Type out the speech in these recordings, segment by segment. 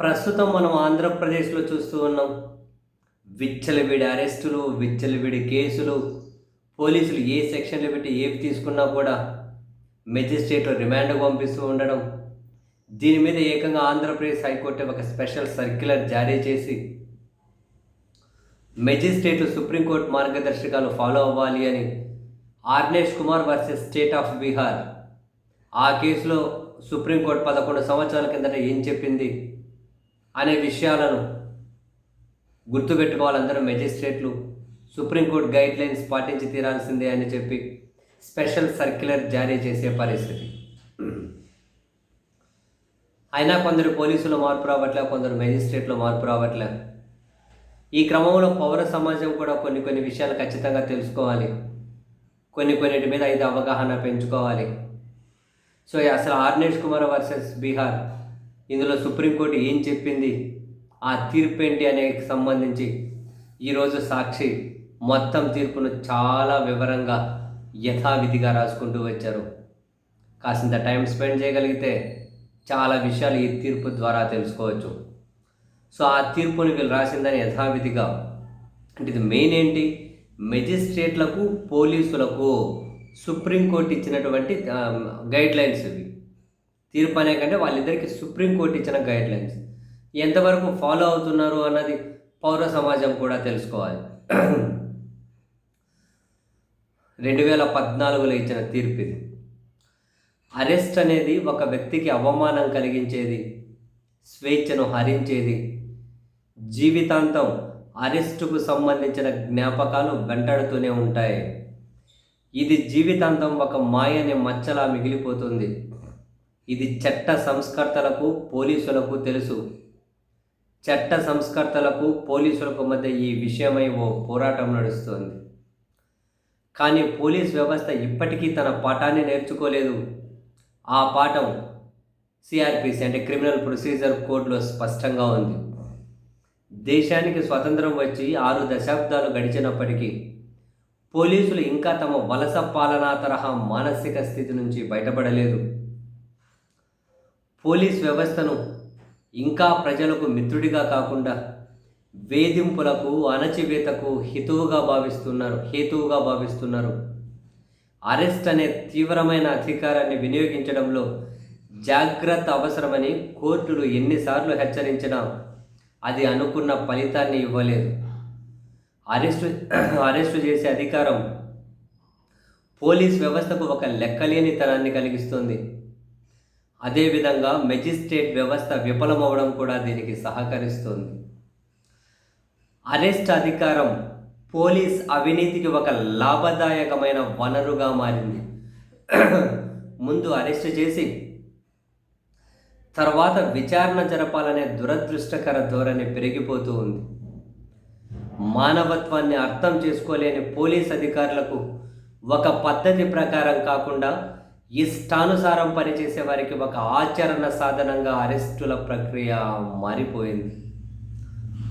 ప్రస్తుతం మనం ఆంధ్రప్రదేశ్లో చూస్తూ ఉన్నాం. విచ్చలవిడి అరెస్టులు విచ్చలవిడి కేసులు పోలీసులు ఏ సెక్షన్లు పెట్టి ఏవి తీసుకున్నా కూడా మెజిస్ట్రేట్లో రిమాండ్ పంపిస్తూ ఉండడం దీని మీద ఏకంగా ఆంధ్రప్రదేశ్ హైకోర్టు ఒక స్పెషల్ సర్క్యులర్ జారీ చేసి మెజిస్ట్రేట్లు సుప్రీంకోర్టు మార్గదర్శకాలు ఫాలో అవ్వాలి అని Arnesh Kumar versus state of Bihar ఆ కేసులో సుప్రీంకోర్టు పదకొండు సంవత్సరాల కిందట ఏం చెప్పింది? అనే విషయాలను గుర్తుపెట్టుకోవాలి. అందరూ మెజిస్ట్రేట్లు సుప్రీంకోర్టు గైడ్ లైన్స్ పాటించి తీరాల్సిందే అని చెప్పి స్పెషల్ సర్క్యులర్ జారీ చేసే పరిస్థితి. అయినా కొందరు పోలీసులు మార్పు రావట్లే కొందరు మెజిస్ట్రేట్లో మార్పు రావట్లే. ఈ క్రమంలో పౌర సమాజం కూడా కొన్ని కొన్ని విషయాలు ఖచ్చితంగా తెలుసుకోవాలి. కొన్ని కొన్నిటి మీద ఇది అవగాహన పెంచుకోవాలి. సో అసలు ఆర్నేష్ కుమార్ వర్సెస్ బీహార్ ఇందులో సుప్రీంకోర్టు ఏం చెప్పింది? ఆ తీర్పు ఏంటి అనే సంబంధించి ఈరోజు సాక్షి మొత్తం తీర్పును చాలా వివరంగా యథావిధిగా రాసుకుంటూ వచ్చారు. కాసింత టైం స్పెండ్ చేయగలిగితే చాలా విషయాలు ఈ తీర్పు ద్వారా తెలుసుకోవచ్చు. సో ఆ తీర్పుని వీళ్ళు రాసిందని యథావిధిగా అంటే ఇది మెయిన్ ఏంటి? మెజిస్ట్రేట్లకు పోలీసులకు సుప్రీంకోర్టు ఇచ్చినటువంటి గైడ్ లైన్స్ ఇవి. తీర్పు అనే కంటే వాళ్ళిద్దరికి సుప్రీంకోర్టు ఇచ్చిన గైడ్ లైన్స్ ఎంతవరకు ఫాలో అవుతున్నారు అన్నది పౌర సమాజం కూడా తెలుసుకోవాలి. రెండు వేల పద్నాలుగులో ఇచ్చిన తీర్పు ఇది. అరెస్ట్ అనేది ఒక వ్యక్తికి అవమానం కలిగించేది స్వేచ్ఛను హరించేది. జీవితాంతం అరెస్టుకు సంబంధించిన జ్ఞాపకాలు వెంటాడుతూనే ఉంటాయి. ఇది జీవితాంతం ఒక మాయని మచ్చలా మిగిలిపోతుంది. ఇది చట్ట సంస్కర్తలకు పోలీసులకు తెలుసు. చట్ట సంస్కర్తలకు పోలీసులకు మధ్య ఈ విషయమై ఓ పోరాటం నడుస్తోంది. కానీ పోలీస్ వ్యవస్థ ఇప్పటికీ తన పాఠాన్ని నేర్చుకోలేదు. ఆ పాఠం సిఆర్పిసి అంటే క్రిమినల్ ప్రొసీజర్ కోడ్లో స్పష్టంగా ఉంది. దేశానికి స్వతంత్రం వచ్చి ఆరు దశాబ్దాలు గడిచినప్పటికీ పోలీసులు ఇంకా తమ వలస పాలనా తరహా మానసిక స్థితి నుంచి బయటపడలేదు. పోలీస్ వ్యవస్థను ఇంకా ప్రజలకు మిత్రుడిగా కాకుండా వేధింపులకు అణచివేతకు హితువుగా భావిస్తున్నారు హేతువుగా భావిస్తున్నారు. అరెస్ట్ అనే తీవ్రమైన అధికారాన్ని వినియోగించడంలో జాగ్రత్త అవసరమని కోర్టులు ఎన్నిసార్లు హెచ్చరించినా అది అనుకున్న ఫలితాన్ని ఇవ్వలేదు. అరెస్టు అరెస్టు చేసే అధికారం పోలీస్ వ్యవస్థకు ఒక లెక్కలేనితనాన్ని కలిగిస్తుంది. అదేవిధంగా మెజిస్ట్రేట్ వ్యవస్థ విఫలమవడం కూడా దీనికి సహకరిస్తుంది. అరెస్ట్ అధికారం పోలీస్ అవినీతికి ఒక లాభదాయకమైన వనరుగా మారింది. ముందు అరెస్ట్ చేసి తర్వాత విచారణ జరపాలనే దురదృష్టకర ధోరణి పెరిగిపోతూ ఉంది. మానవత్వాన్ని అర్థం చేసుకోలేని పోలీస్ అధికారులకు ఒక పద్ధతి ప్రకారం కాకుండా ఇష్టానుసారం పనిచేసే వారికి ఒక ఆచరణ సాధనంగా అరెస్టుల ప్రక్రియ మారిపోయింది.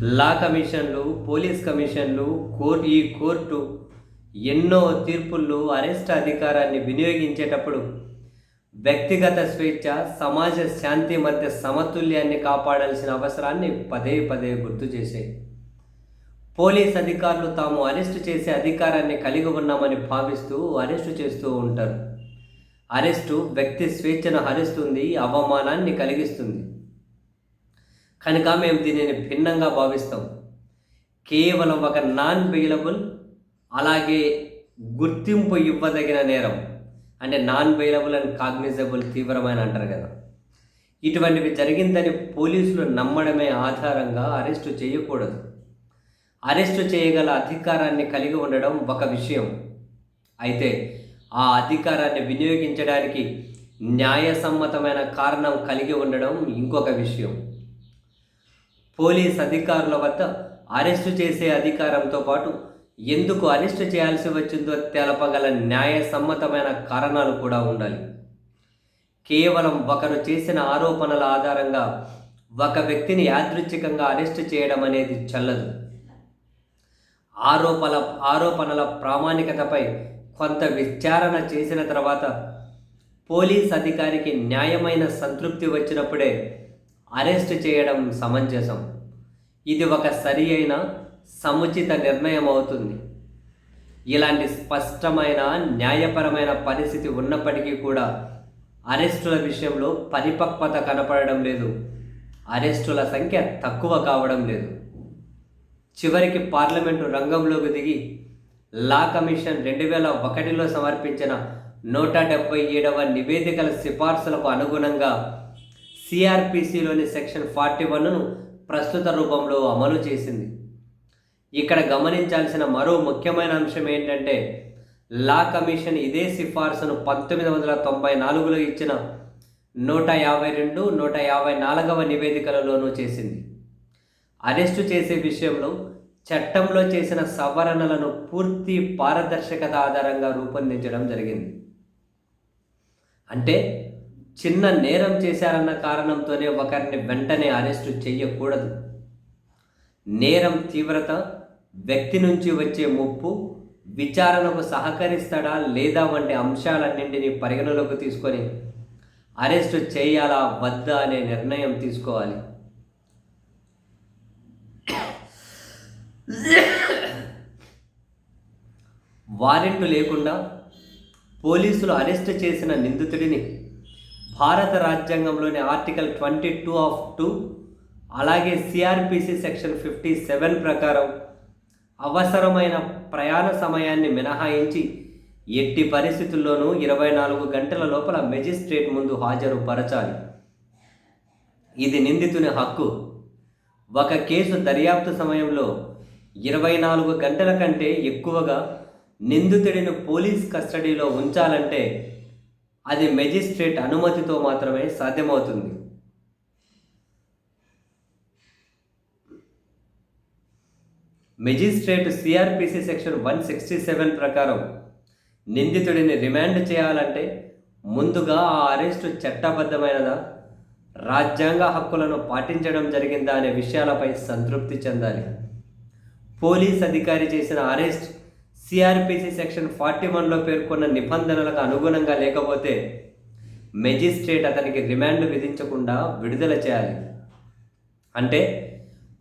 లా కమిషన్లు పోలీస్ కమిషన్లు కోర్టు ఈ కోర్టు ఎన్నో తీర్పుల్లో అరెస్ట్ అధికారాన్ని వినియోగించేటప్పుడు వ్యక్తిగత స్వేచ్ఛ సమాజ శాంతి మధ్య సమతుల్యాన్ని కాపాడాల్సిన అవసరాన్ని పదే పదే గుర్తు చేశాయి. పోలీస్ అధికారులు తాము అరెస్టు చేసే అధికారాన్ని కలిగి ఉన్నామని భావిస్తూ అరెస్టు చేస్తూ ఉంటారు. అరెస్టు వ్యక్తి స్వేచ్ఛను హరిస్తుంది అవమానాన్ని కలిగిస్తుంది. కనుక మేము దీనిని భిన్నంగా భావిస్తాం. కేవలం ఒక నాన్ బెయిలబుల్ అలాగే గుర్తింపు ఇవ్వదగిన నేరం అంటే నాన్ బెయిలబుల్ అండ్ కాగ్నిజబుల్ తీవ్రమైన అంటారు కదా. ఇటువంటివి జరిగిందని పోలీసులు నమ్మడమే ఆధారంగా అరెస్టు చేయకూడదు. అరెస్టు చేయగల అధికారాన్ని కలిగి ఉండడం ఒక విషయం. అయితే ఆ అధికారాన్ని వినియోగించడానికి న్యాయసమ్మతమైన కారణం కలిగి ఉండడం ఇంకొక విషయం. పోలీస్ అధికారుల వద్ద అరెస్టు చేసే అధికారంతో పాటు ఎందుకు అరెస్టు చేయాల్సి వచ్చిందో తెలపగల న్యాయసమ్మతమైన కారణాలు కూడా ఉండాలి. కేవలం ఒకరు చేసిన ఆరోపణల ఆధారంగా ఒక వ్యక్తిని యాదృచ్ఛికంగా అరెస్టు చేయడం అనేది చల్లదు. ఆరోపణ ఆరోపణల ప్రామాణికతపై కొంత విచారణ చేసిన తర్వాత పోలీస్ అధికారికి న్యాయమైన సంతృప్తి వచ్చినప్పుడే అరెస్ట్ చేయడం సమంజసం. ఇది ఒక సరి అయిన సముచిత నిర్ణయం అవుతుంది. ఇలాంటి స్పష్టమైన న్యాయపరమైన పరిస్థితి ఉన్నప్పటికీ కూడా అరెస్టుల విషయంలో పరిపక్వత కనపడడం లేదు. అరెస్టుల సంఖ్య తక్కువ కావడం లేదు. చివరికి పార్లమెంటు రంగంలోకి దిగి లా కమిషన్ రెండు వేల ఒకటిలో సమర్పించిన నూట డెబ్బై ఏడవ నివేదికల సిఫార్సులకు అనుగుణంగా సిఆర్పిసిలోని సెక్షన్ ఫార్టీ వన్ను ప్రస్తుత రూపంలో అమలు చేసింది. ఇక్కడ గమనించాల్సిన మరో ముఖ్యమైన అంశం ఏంటంటే లా కమిషన్ ఇదే సిఫార్సును పంతొమ్మిది వందల తొంభై నాలుగులో ఇచ్చిన నూట యాభై రెండు నూట యాభై నాలుగవ నివేదికలలోనూ చేసింది. అరెస్టు చేసే విషయంలో చట్టంలో చేసిన సవరణలను పూర్తి పారదర్శకత ఆధారంగా రూపొందించడం జరిగింది. అంటే చిన్న నేరం చేశారన్న కారణంతోనే ఒకరిని వెంటనే అరెస్టు చేయకూడదు నేరం తీవ్రత వ్యక్తి నుంచి వచ్చే ముప్పు విచారణకు సహకరిస్తాడా లేదా వంటి అంశాలన్నింటినీ పరిగణలోకి తీసుకొని అరెస్టు చేయాలా వద్దా అనే నిర్ణయం తీసుకోవాలి. వారెంట్ లేకుండా పోలీసులు అరెస్ట్ చేసిన నిందితుడిని భారత రాజ్యాంగంలోని article twenty two of two అలాగే సిఆర్పిసి సెక్షన్ ఫిఫ్టీ సెవెన్ ప్రకారం అవసరమైన ప్రయాణ సమయాన్ని మినహాయించి ఎట్టి పరిస్థితుల్లోనూ ఇరవై నాలుగు గంటల లోపల మెజిస్ట్రేట్ ముందు హాజరుపరచాలి. ఇది నిందితుని హక్కు. ఒక కేసు దర్యాప్తు సమయంలో ఇరవై నాలుగు గంటల కంటే ఎక్కువగా నిందితుడిని పోలీస్ కస్టడీలో ఉంచాలంటే అది మెజిస్ట్రేట్ అనుమతితో మాత్రమే సాధ్యమవుతుంది. Magistrate CrPC section one sixty seven ప్రకారం నిందితుడిని రిమాండ్ చేయాలంటే ముందుగా ఆ అరెస్టు చట్టబద్ధమైనదా రాజ్యాంగ హక్కులను పాటించడం జరిగిందా అనే విషయాలపై సంతృప్తి చెందాలి. పోలీస్ అధికారి చేసిన అరెస్ట్ సిఆర్పిసి సెక్షన్ ఫార్టీ వన్లో పేర్కొన్న నిబంధనలకు అనుగుణంగా లేకపోతే మెజిస్ట్రేట్ అతనికి రిమాండ్ విధించకుండా విడుదల చేయాలి. అంటే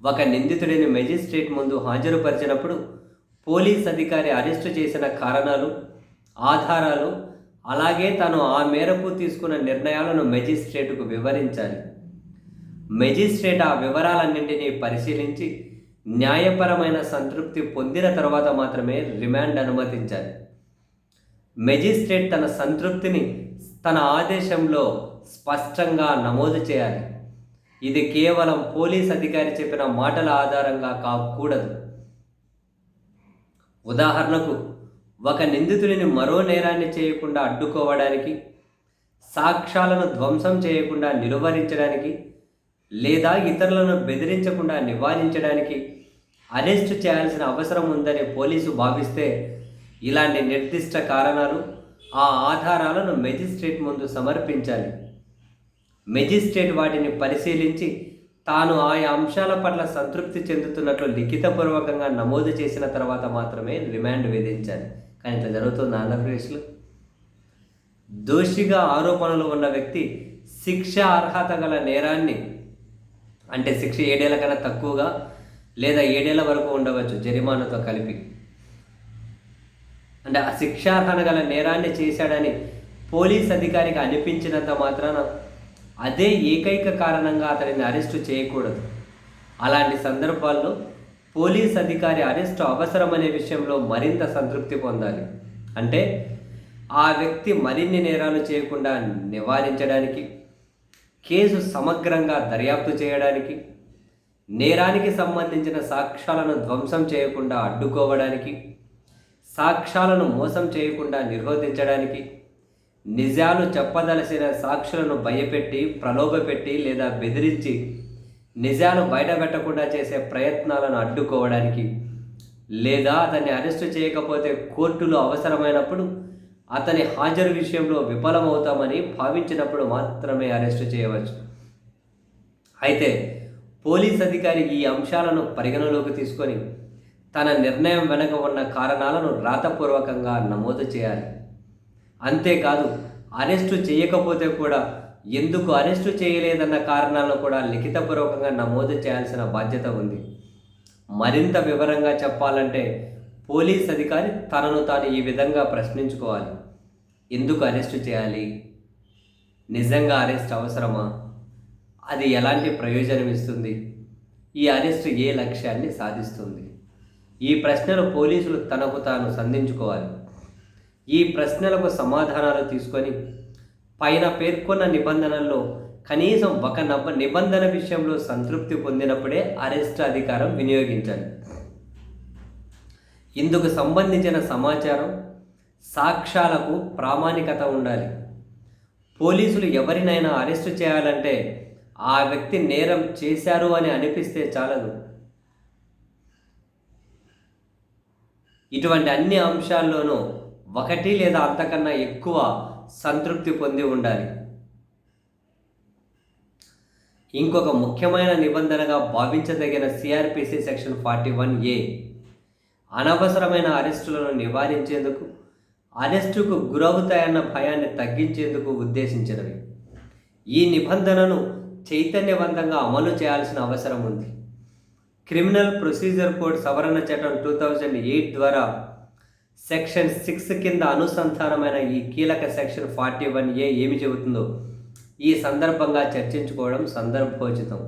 ఒక నిందితుడిని మెజిస్ట్రేట్ ముందు హాజరుపరిచినప్పుడు పోలీస్ అధికారి అరెస్టు చేసిన కారణాలు ఆధారాలు అలాగే తను ఆ మేరకు తీసుకున్న నిర్ణయాలను మెజిస్ట్రేటుకు వివరించాలి. మెజిస్ట్రేట్ ఆ వివరాలన్నింటినీ పరిశీలించి న్యాయపరమైన సంతృప్తి పొందిన తర్వాత మాత్రమే రిమాండ్ అనుమతించాలి. మెజిస్ట్రేట్ తన సంతృప్తిని తన ఆదేశంలో స్పష్టంగా నమోదు చేయాలి. ఇది కేవలం పోలీస్ అధికారి చెప్పిన మాటల ఆధారంగా కాకూడదు. ఉదాహరణకు ఒక నిందితుడిని మరో నేరాన్ని చేయకుండా అడ్డుకోవడానికి సాక్ష్యాలను ధ్వంసం చేయకుండా నిలువరించడానికి లేదా ఇతరులను బెదిరించకుండా నివారించడానికి అరెస్ట్ చేయాల్సిన అవసరం ఉందని పోలీసు భావిస్తే ఇలాంటి నిర్దిష్ట కారణాలు ఆ ఆధారాలను మెజిస్ట్రేట్ ముందు సమర్పించాలి. మెజిస్ట్రేట్ వాటిని పరిశీలించి తాను ఆయా అంశాల పట్ల సంతృప్తి చెందుతున్నట్లు లిఖితపూర్వకంగా నమోదు చేసిన తర్వాత మాత్రమే రిమాండ్ విధించాలి. కానీ ఇట్లా జరుగుతుంది ఆంధ్రప్రదేశ్లో? దోషిగా ఆరోపణలు ఉన్న వ్యక్తి శిక్ష అర్హత గల నేరాన్ని అంటే శిక్ష ఏడేళ్ళ కన్నా తక్కువగా లేదా ఏడేళ్ళ వరకు ఉండవచ్చు జరిమానాతో కలిపి. అంటే ఆ శిక్షార్హత గల నేరాన్ని చేశాడని పోలీస్ అధికారికి అనిపించినంత మాత్రాన అదే ఏకైక కారణంగా అతడిని అరెస్టు చేయకూడదు. అలాంటి సందర్భాల్లో పోలీస్ అధికారి అరెస్టు అవసరమనే విషయంలో మరింత సంతృప్తి పొందాలి. అంటే ఆ వ్యక్తి మరిన్ని నేరాలు చేయకుండా నివారించడానికి కేసు సమగ్రంగా దర్యాప్తు చేయడానికి నేరానికి సంబంధించిన సాక్ష్యాలను ధ్వంసం చేయకుండా అడ్డుకోవడానికి సాక్ష్యాలను మోసం చేయకుండా నిరోధించడానికి నిజాలు చెప్పదలసిన సాక్షులను భయపెట్టి ప్రలోభపెట్టి లేదా బెదిరించి నిజాలు బయటపెట్టకుండా చేసే ప్రయత్నాలను అడ్డుకోవడానికి లేదా అతన్ని అరెస్టు చేయకపోతే కోర్టులో అవసరమైనప్పుడు అతని హాజరు విషయంలో విఫలమవుతామని భావించినప్పుడు మాత్రమే అరెస్టు చేయవచ్చు. అయితే పోలీస్ అధికారి ఈ అంశాలను పరిగణలోకి తీసుకొని తన నిర్ణయం వెనక ఉన్న కారణాలను రాతపూర్వకంగా నమోదు చేయాలి. అంతేకాదు అరెస్టు చేయకపోతే కూడా ఎందుకు అరెస్టు చేయలేదన్న కారణాలను కూడా లిఖితపూర్వకంగా నమోదు చేయాల్సిన బాధ్యత ఉంది. మరింత వివరంగా చెప్పాలంటే పోలీస్ అధికారి తనను తాను ఈ విధంగా ప్రశ్నించుకోవాలి. ఎందుకు అరెస్టు చేయాలి? నిజంగా అరెస్ట్ అవసరమా? అది ఎలాంటి ప్రయోజనం ఇస్తుంది? ఈ అరెస్టు ఏ లక్ష్యాన్ని సాధిస్తుంది? ఈ ప్రశ్నలు పోలీసులు తనకు తాను సంధించుకోవాలి. ఈ ప్రశ్నలకు సమాధానాలు తీసుకొని పైన పేర్కొన్న నిబంధనల్లో కనీసం ఒక నబ్బ నిబంధన విషయంలో సంతృప్తి పొందినప్పుడే అరెస్ట్ అధికారం వినియోగించాలి. ఇందుకు సంబంధించిన సమాచారం సాక్ష్యాలకు ప్రామాణికత ఉండాలి. పోలీసులు ఎవరినైనా అరెస్టు చేయాలంటే ఆ వ్యక్తి నేరం చేశారు అని అనిపిస్తే చాలదు. ఇటువంటి అన్ని అంశాల్లోనూ ఒకటి లేదా అంతకన్నా ఎక్కువ సంతృప్తి పొంది ఉండాలి. ఇంకొక ముఖ్యమైన నిబంధనగా భావించదగిన CrPC section forty one A అనవసరమైన అరెస్టులను నివారించేందుకు అరెస్టుకు గురవుతాయన్న భయాన్ని తగ్గించేందుకు ఉద్దేశించినవి. ఈ నిబంధనను చైతన్యవంతంగా అమలు చేయాల్సిన అవసరం ఉంది. క్రిమినల్ ప్రొసీజర్ కోడ్ సవరణ చట్టం టూ థౌజండ్ ఎయిట్ ద్వారా సెక్షన్ సిక్స్ కింద అనుసంధానమైన ఈ కీలక సెక్షన్ ఫార్టీ వన్ ఏ ఏమి చెబుతుందో ఈ సందర్భంగా చర్చించుకోవడం సందర్భోచితం.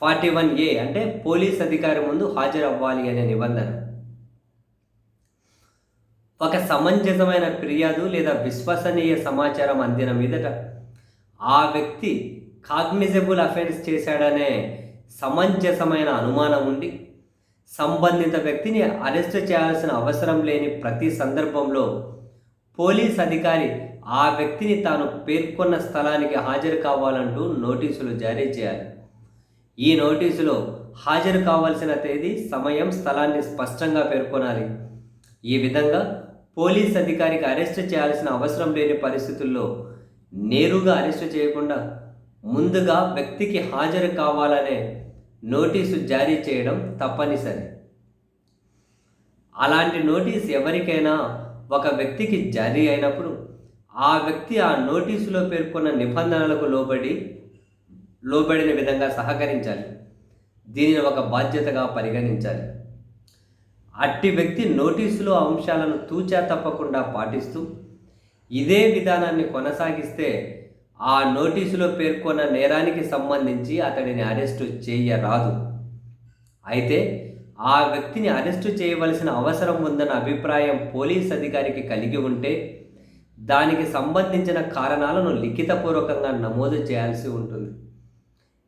ఫార్టీ వన్ ఏ అంటే పోలీస్ అధికారి ముందు హాజరవ్వాలి అనే నిబంధన. ఒక సమంజసమైన ఫిర్యాదు లేదా విశ్వసనీయ సమాచారం అందిన మీదట ఆ వ్యక్తి కాగ్నిజబుల్ అఫెన్స్ చేశాడనే సమంజసమైన అనుమానం ఉండి సంబంధిత వ్యక్తిని అరెస్ట్ చేయాల్సిన అవసరం లేని ప్రతి సందర్భంలో పోలీస్ అధికారి ఆ వ్యక్తిని తాను పేర్కొన్న స్థలానికి హాజరు కావాలంటూ నోటీసులు జారీ చేయాలి. ఈ నోటీసులో హాజరు కావాల్సిన తేదీ సమయం స్థలాన్ని స్పష్టంగా పేర్కొనాలి. ఈ విధంగా పోలీస్ అధికారికి అరెస్ట్ చేయాల్సిన అవసరం లేని పరిస్థితుల్లో నేరుగా అరెస్ట్ చేయకుండా ముందుగా వ్యక్తికి హాజరు కావాలనే నోటీసు జారీ చేయడం తప్పనిసరి. అలాంటి నోటీస్ ఎవరికైనా ఒక వ్యక్తికి జారీ అయినప్పుడు ఆ వ్యక్తి ఆ నోటీసులో పేర్కొన్న నిబంధనలకు లోబడి లోబడిన విధంగా సహకరించాలి. దీనిని ఒక బాధ్యతగా పరిగణించాలి. అట్టి వ్యక్తి నోటీసులో అంశాలను తూచా తప్పకుండా పాటిస్తూ ఇదే విధానాన్ని కొనసాగిస్తే ఆ నోటీసులో పేర్కొన్న నేరానికి సంబంధించి అతడిని అరెస్టు చేయరాదు. అయితే ఆ వ్యక్తిని అరెస్టు చేయవలసిన అవసరం ఉందన్న అభిప్రాయం పోలీస్ అధికారికి కలిగి ఉంటే దానికి సంబంధించిన కారణాలను లిఖితపూర్వకంగా నమోదు చేయాల్సి ఉంటుంది.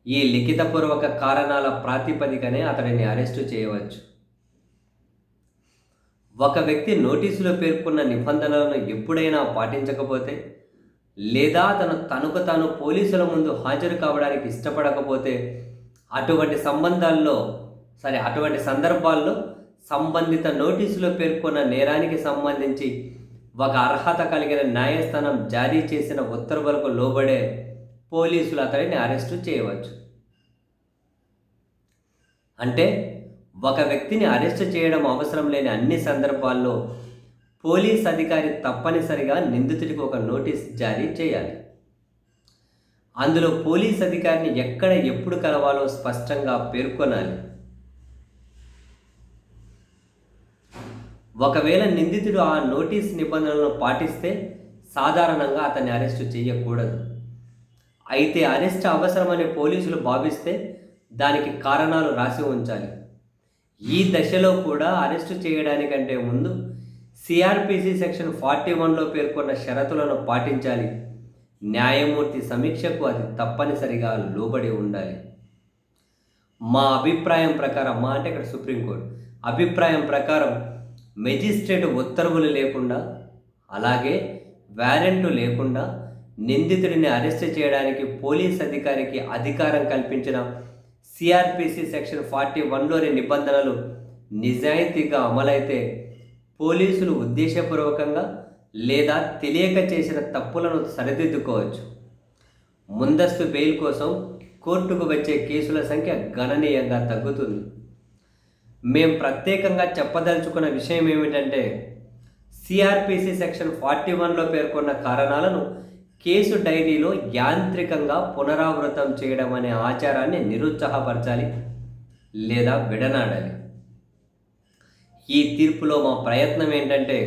ఈ లిఖితపూర్వక కారణాల ప్రాతిపదికనే అతడిని అరెస్టు చేయవచ్చు. ఒక వ్యక్తి నోటీసులో పేర్కొన్న నిబంధనలను ఎప్పుడైనా పాటించకపోతే లేదా తను తనకు తాను పోలీసుల ముందు హాజరు కావడానికి ఇష్టపడకపోతే అటువంటి సంబంధాల్లో సరే అటువంటి సందర్భాల్లో సంబంధిత నోటీసులో పేర్కొన్న నేరానికి సంబంధించి ఒక అర్హత కలిగిన న్యాయస్థానం జారీ చేసిన ఉత్తర్వులకు లోబడే పోలీసులు అతడిని అరెస్టు చేయవచ్చు. అంటే ఒక వ్యక్తిని అరెస్ట్ చేయడం అవసరం లేని అన్ని సందర్భాల్లో పోలీస్ అధికారి తప్పనిసరిగా నిందితుడికి ఒక నోటీస్ జారీ చేయాలి. అందులో పోలీస్ అధికారిని ఎక్కడ ఎప్పుడు కలవాలో స్పష్టంగా పేర్కొనాలి. ఒకవేళ నిందితుడు ఆ నోటీస్ నిబంధనలను పాటిస్తే సాధారణంగా అతన్ని అరెస్టు చేయకూడదు. అయితే అరెస్ట్ అవసరమని పోలీసులు భావిస్తే దానికి కారణాలు రాసి ఉంచాలి. ఈ దశలో కూడా అరెస్టు చేయడానికంటే ముందు సిఆర్పిసి సెక్షన్ ఫార్టీ వన్లో పేర్కొన్న షరతులను పాటించాలి. న్యాయమూర్తి సమీక్షకు అది తప్పనిసరిగా లోబడి ఉండాలి. మా అభిప్రాయం ప్రకారం మా అంటే ఇక్కడ సుప్రీంకోర్టు అభిప్రాయం ప్రకారం మెజిస్ట్రేట్ ఉత్తర్వులు లేకుండా అలాగే వారెంటు లేకుండా నిందితుడిని అరెస్ట్ చేయడానికి పోలీస్ అధికారికి అధికారం కల్పించిన సిఆర్పిసి సెక్షన్ ఫార్టీ వన్లోని నిబంధనలు నిజాయితీగా అమలైతే పోలీసులు ఉద్దేశపూర్వకంగా లేదా తెలియక చేసిన తప్పులను సరిదిద్దుకోవచ్చు. ముందస్తు బెయిల్ కోసం కోర్టుకు వచ్చే కేసుల సంఖ్య గణనీయంగా తగ్గుతుంది. మేము ప్రత్యేకంగా చెప్పదలుచుకున్న విషయం ఏమిటంటే సిఆర్పిసి సెక్షన్ ఫార్టీ వన్లో పేర్కొన్న కారణాలను కేసు డైరీలో యాంత్రికంగా పునరావృతం చేయడం అనే ఆచారాన్ని నిరుత్సాహపరచాలి లేదా విడనాడాలి. ఈ తీర్పులో మా ప్రయత్నం ఏంటంటే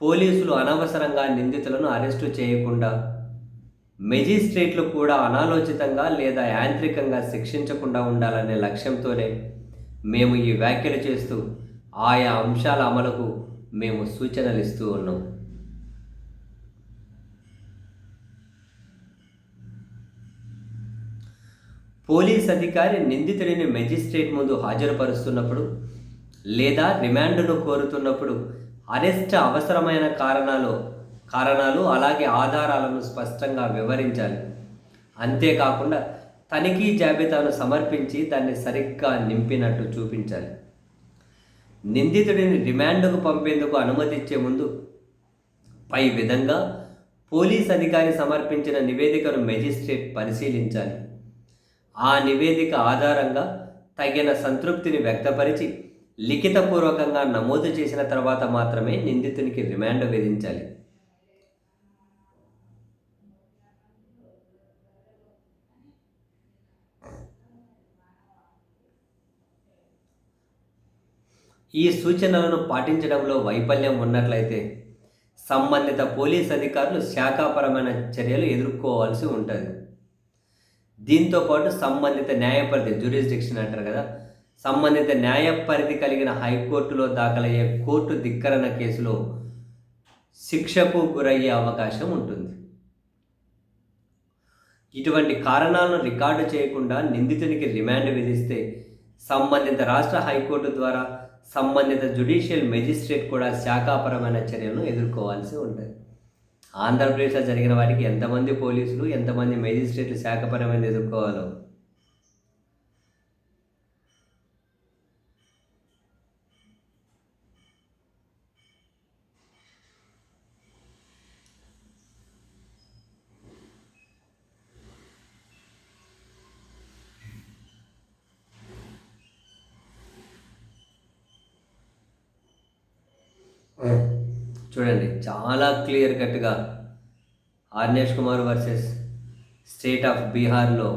పోలీసులు అనవసరంగా నిందితులను అరెస్టు చేయకుండా మెజిస్ట్రేట్లు కూడా అనాలోచితంగా లేదా యాంత్రికంగా శిక్షించకుండా ఉండాలనే లక్ష్యంతోనే మేము ఈ వ్యాఖ్యలు చేస్తూ ఆయా అంశాల అమలుకు మేము సూచనలు ఇస్తూ ఉన్నాం. పోలీస్ అధికారి నిందితుడిని మెజిస్ట్రేట్ ముందు హాజరుపరుస్తున్నప్పుడు లేదా రిమాండ్ను కోరుతున్నప్పుడు అరెస్ట్ అవసరమైన కారణాలు కారణాలు అలాగే ఆధారాలను స్పష్టంగా వివరించాలి. అంతేకాకుండా తనిఖీ జాబితాను సమర్పించి దాన్ని సరిగ్గా నింపినట్టు చూపించాలి. నిందితుడిని రిమాండ్కు పంపేందుకు అనుమతిచ్చే ముందు పై విధంగా పోలీస్ అధికారి సమర్పించిన నివేదికను మెజిస్ట్రేట్ పరిశీలించాలి. ఆ నివేదిక ఆధారంగా తగిన సంతృప్తిని వ్యక్తపరిచి లిఖితపూర్వకంగా నమోదు చేసిన తర్వాత మాత్రమే నిందితునికి రిమాండ్ విధించాలి. ఈ సూచనలను పాటించడంలో వైఫల్యం ఉన్నట్లయితే సంబంధిత పోలీస్ అధికారులు శాఖాపరమైన చర్యలు ఎదుర్కోవాల్సి ఉంటుంది. దీంతో పాటు సంబంధిత న్యాయపరిధి జ్యూరిస్డిక్షన్ అంటారు కదా సంబంధిత న్యాయ పరిధి కలిగిన హైకోర్టులో దాఖలయ్యే కోర్టు ధిక్కరణ కేసులో శిక్షకు గురయ్యే అవకాశం ఉంటుంది. ఇటువంటి కారణాలను రికార్డు చేయకుండా నిందితునికి రిమాండ్ విధిస్తే సంబంధిత రాష్ట్ర హైకోర్టు ద్వారా సంబంధిత జుడిషియల్ మెజిస్ట్రేట్ కూడా శాఖాపరమైన చర్యలను ఎదుర్కోవాల్సి ఉంటుంది. ఆంధ్రప్రదేశ్లో జరిగిన వాటికి ఎంతమంది పోలీసులు ఎంతమంది మేజిస్ట్రేట్లు శాఖపరమైన ఎదుర్కోవాలో చూడండి చాలా క్లియర్ కట్గా Arnesh Kumar versus state of బీహార్లో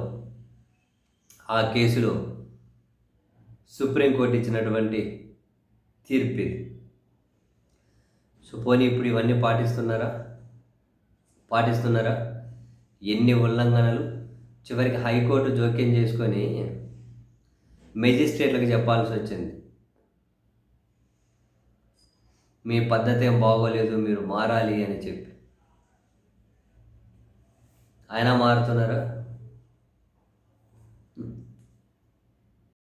ఆ కేసులో సుప్రీంకోర్టు ఇచ్చినటువంటి తీర్పు ఇది. సో పోనీ ఇప్పుడు ఇవన్నీ పాటిస్తున్నారా? పాటిస్తున్నారా? ఎన్ని ఉల్లంఘనలు? చివరికి హైకోర్టు జోక్యం చేసుకొని మెజిస్ట్రేట్లకు చెప్పాల్సి వచ్చింది. మీ పద్ధతి ఏం బాగోలేదు మీరు మారాలి అని చెప్పి. ఆయన మారుతున్నారా?